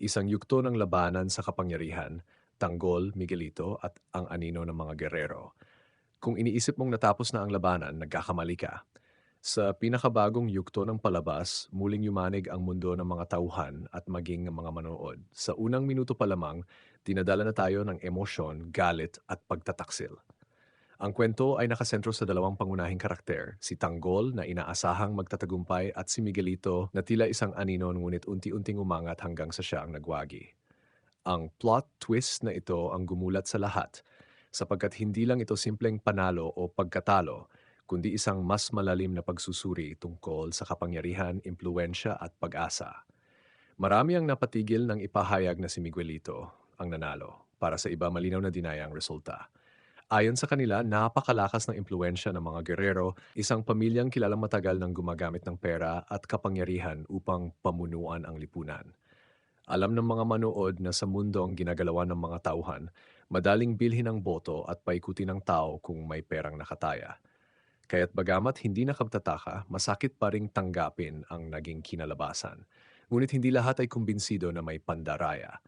Isang yugto ng labanan sa kapangyarihan, tanggol, Miguelito at ang anino ng mga gerero. Kung iniisip mong natapos na ang labanan, nagkakamali ka. Sa pinakabagong yugto ng palabas, muling yumanig ang mundo ng mga tauhan at maging mga manood. Sa unang minuto pa lamang, dinadala na tayo ng emosyon, galit at pagtataksil. Ang kwento ay nakasentro sa dalawang pangunahing karakter, si Tanggol na inaasahang magtatagumpay at si Miguelito na tila isang anino ngunit unti-unting umangat hanggang sa siya ang nagwagi. Ang plot twist na ito ang gumulat sa lahat sapagkat hindi lang ito simpleng panalo o pagkatalo, kundi isang mas malalim na pagsusuri tungkol sa kapangyarihan, impluensya at pag-asa. Marami ang napatigil ng ipahayag na si Miguelito ang nanalo. Para sa iba malinaw na dinaya ang resulta. Ayon sa kanila, napakalakas ng impluensya ng mga gerero, isang pamilyang kilalang matagal ng gumagamit ng pera at kapangyarihan upang pamunuan ang lipunan. Alam ng mga manood na sa mundo ang ginagalawan ng mga tauhan, madaling bilhin ang boto at paikutin ng tao kung may perang nakataya. Kaya't bagamat hindi nakaptataka, masakit pa ring tanggapin ang naging kinalabasan. Ngunit hindi lahat ay kumbinsido na may pandaraya.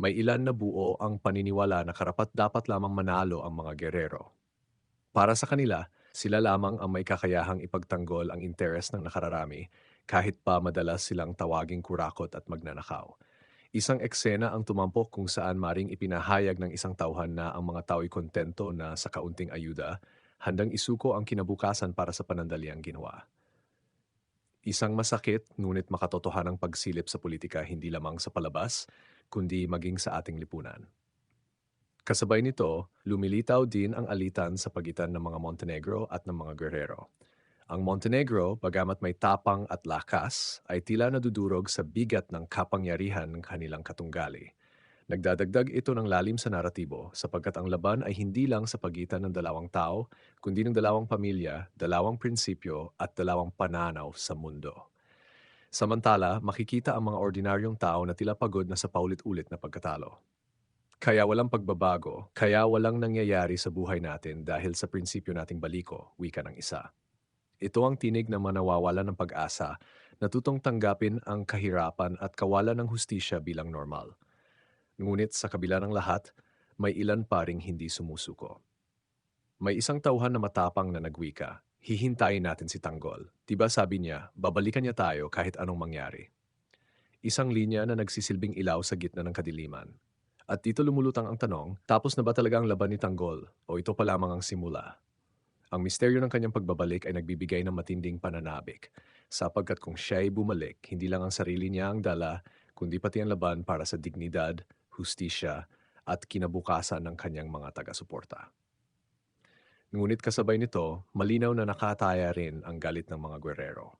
May ilan na buo ang paniniwala na karapat dapat lamang manalo ang mga gerero. Para sa kanila, sila lamang ang may kakayahang ipagtanggol ang interes ng nakararami kahit pa madalas silang tawaging kurakot at magnanakaw. Isang eksena ang tumampok kung saan maring ipinahayag ng isang tauhan na ang mga tao'y kontento na sa kaunting ayuda, handang isuko ang kinabukasan para sa panandaliang ginawa. Isang masakit ngunit makatotohanang pagsilip sa politika hindi lamang sa palabas, kundi maging sa ating lipunan. Kasabay nito, lumilitaw din ang alitan sa pagitan ng mga Montenegro at ng mga Guerrero. Ang Montenegro, bagamat may tapang at lakas, ay tila nadudurog sa bigat ng kapangyarihan ng kanilang katunggali. Nagdadagdag ito ng lalim sa naratibo sapagkat ang laban ay hindi lang sa pagitan ng dalawang tao, kundi ng dalawang pamilya, dalawang prinsipyo at dalawang pananaw sa mundo. Samantala, makikita ang mga ordinaryong tao na tila pagod na sa paulit-ulit na pagkatalo. Kaya walang pagbabago, kaya walang nangyayari sa buhay natin dahil sa prinsipyo nating baliko, wika ng isa. Ito ang tinig na manawawala ng pag-asa, natutong tanggapin ang kahirapan at kawalan ng hustisya bilang normal. Ngunit sa kabila ng lahat, may ilan pa ring hindi sumusuko. May isang tauhan na matapang na nagwika, hihintayin natin si Tanggol. Diba sabi niya, babalikan niya tayo kahit anong mangyari. Isang linya na nagsisilbing ilaw sa gitna ng kadiliman. At dito lumulutang ang tanong, tapos na ba talaga ang laban ni Tanggol o ito pa lamang ang simula? Ang misteryo ng kanyang pagbabalik ay nagbibigay ng matinding pananabik, sapagkat kung siya ay bumalik, hindi lang ang sarili niya ang dala, kundi pati ang laban para sa dignidad, hustisya, at kinabukasan ng kanyang mga taga-suporta. Ngunit kasabay nito, malinaw na nakataya rin ang galit ng mga gwerero.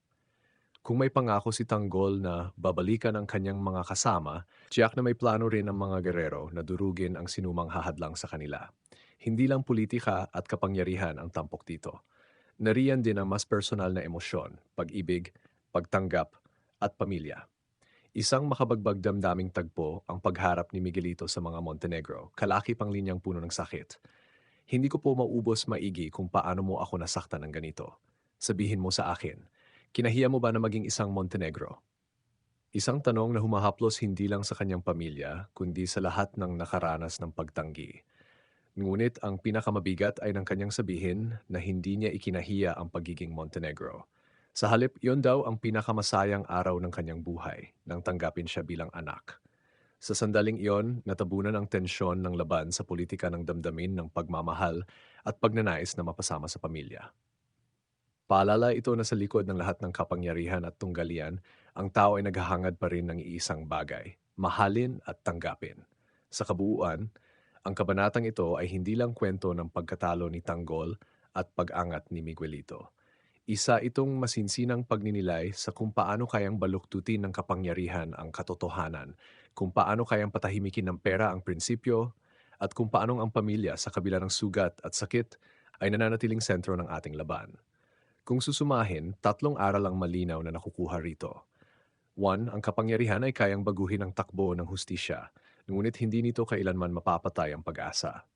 Kung may pangako si Tanggol na babalikan ang kanyang mga kasama, tiyak na may plano rin ang mga gerero na durugin ang sinumang hahadlang sa kanila. Hindi lang politika at kapangyarihan ang tampok dito. Nariyan din ang mas personal na emosyon, pag-ibig, pagtanggap, at pamilya. Isang makabagbag damdaming tagpo ang pagharap ni Miguelito sa mga Montenegro, kalaki pang linyang puno ng sakit hindi ko po maubos maigi kung paano mo ako nasaktan ng ganito. Sabihin mo sa akin, kinahiya mo ba na maging isang Montenegro? Isang tanong na humahaplos hindi lang sa kanyang pamilya, kundi sa lahat ng nakaranas ng pagtanggi. Ngunit ang pinakamabigat ay ng kanyang sabihin na hindi niya ikinahiya ang pagiging Montenegro. Sa halip, yon daw ang pinakamasayang araw ng kanyang buhay nang tanggapin siya bilang anak. Sa sandaling iyon, natabunan ang tensyon ng laban sa politika ng damdamin ng pagmamahal at pagnanais na mapasama sa pamilya. Paalala ito na sa likod ng lahat ng kapangyarihan at tunggalian, ang tao ay naghahangad pa rin ng iisang bagay, mahalin at tanggapin. Sa kabuuan, ang kabanatang ito ay hindi lang kwento ng pagkatalo ni Tanggol at pag-angat ni Miguelito. Isa itong masinsinang pagninilay sa kung paano kayang baluktutin ng kapangyarihan ang katotohanan kung paano kayang patahimikin ng pera ang prinsipyo, at kung paanong ang pamilya sa kabila ng sugat at sakit ay nananatiling sentro ng ating laban. Kung susumahin, tatlong aral ang malinaw na nakukuha rito. One, ang kapangyarihan ay kayang baguhin ang takbo ng hustisya, ngunit hindi nito kailanman mapapatay ang pag-asa.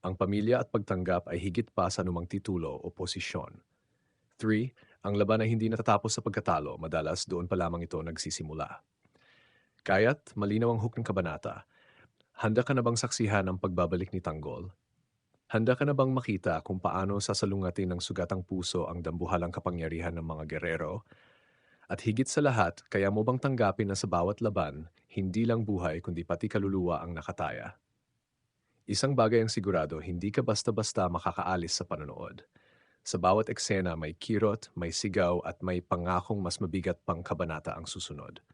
Ang pamilya at pagtanggap ay higit pa sa anumang titulo o posisyon. 3. Ang laban ay hindi natatapos sa pagkatalo, madalas doon pa lamang ito nagsisimula. Kaya't malinaw ang hook ng kabanata. Handa ka na bang saksihan ang pagbabalik ni Tanggol? Handa ka na bang makita kung paano sasalungatin ng sugatang puso ang dambuhalang kapangyarihan ng mga gerero? At higit sa lahat, kaya mo bang tanggapin na sa bawat laban, hindi lang buhay kundi pati kaluluwa ang nakataya? Isang bagay ang sigurado, hindi ka basta-basta makakaalis sa panonood. Sa bawat eksena may kirot, may sigaw at may pangakong mas mabigat pang kabanata ang susunod.